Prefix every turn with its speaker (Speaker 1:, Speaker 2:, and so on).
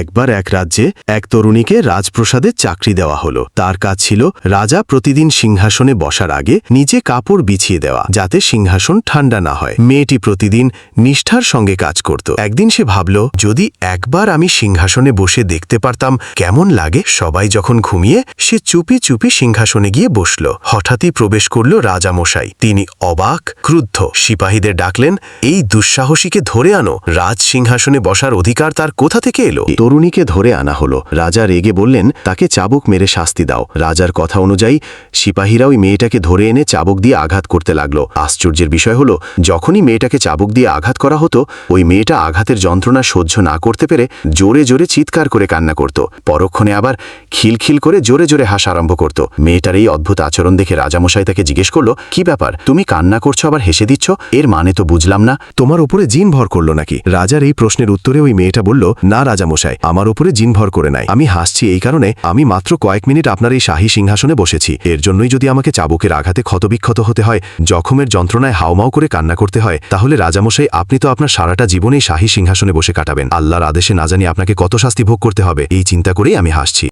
Speaker 1: একবার এক রাজ্যে এক তরুণীকে রাজপ্রসাদে চাকরি দেওয়া হলো। তার কাজ ছিল রাজা প্রতিদিন সিংহাসনে বসার আগে নিজে কাপড় বিছিয়ে দেওয়া, যাতে সিংহাসন ঠান্ডা না হয়। মেয়েটি প্রতিদিন নিষ্ঠার সঙ্গে কাজ করত। একদিন সে ভাবল, যদি একবার আমি সিংহাসনে বসে দেখতে পারতাম কেমন লাগে? সবাই যখন ঘুমিয়ে, সে চুপি চুপি সিংহাসনে গিয়ে বসল। হঠাৎই প্রবেশ করল রাজামশাই। তিনি অবাক, ক্রুদ্ধ। সিপাহীদের ডাকলেন, এই দুঃসাহসীকে ধরে আনো। রাজ সিংহাসনে বসার অধিকার তার কোথা থেকে এলো? তরুণীকে ধরে আনা হলো। রাজা রেগে বললেন, তাকে চাবুক মেরে শাস্তি দাও। রাজার কথা অনুযায়ী সিপাহীরা ওই মেয়েটাকে ধরে এনে চাবুক দিয়ে আঘাত করতে লাগল। আশ্চর্যের বিষয় হলো, যখনই মেয়েটাকে চাবুক দিয়ে আঘাত করা হতো, ওই মেয়েটা আঘাতের যন্ত্রণা সহ্য না করতে পেরে জোরে জোরে চিৎকার করে কান্না করত। পরক্ষণে আবার খিলখিল করে জোরে জোরে হাসা আরম্ভ করত। মেয়েটার এই অদ্ভুত আচরণ দেখে রাজামশাই তাকে জিজ্ঞেস করল, কি ব্যাপার? তুমি কান্না করছ, আবার হেসে দিচ্ছ? এর মানে তো বুঝলাম না। তোমার উপরে জিন ভর করল নাকি? রাজার এই প্রশ্নের উত্তরে ওই মেয়েটা বলল, না রাজামশাই আমার উপরে জিনভর করে নেয় আমি হাসছি এই কারণে আমি মাত্র কয়েক মিনিট আপনার এই শাহী সিংহাসনে বসেছি। এর জন্যই যদি আমাকে চাবুকের আঘাতে ক্ষতবিক্ষত হতে হয়, জখমের যন্ত্রণায় হাওমাও করে কান্না করতে হয়, তাহলে রাজামশাই, আপনি তো আপনার সারাটা জীবনেই শাহী সিংহাসনে বসে কাটাবেন। আল্লাহর আদেশে না জানি আপনাকে কত শাস্তি ভোগ করতে হবে, এই চিন্তা করেই আমি হাসছি।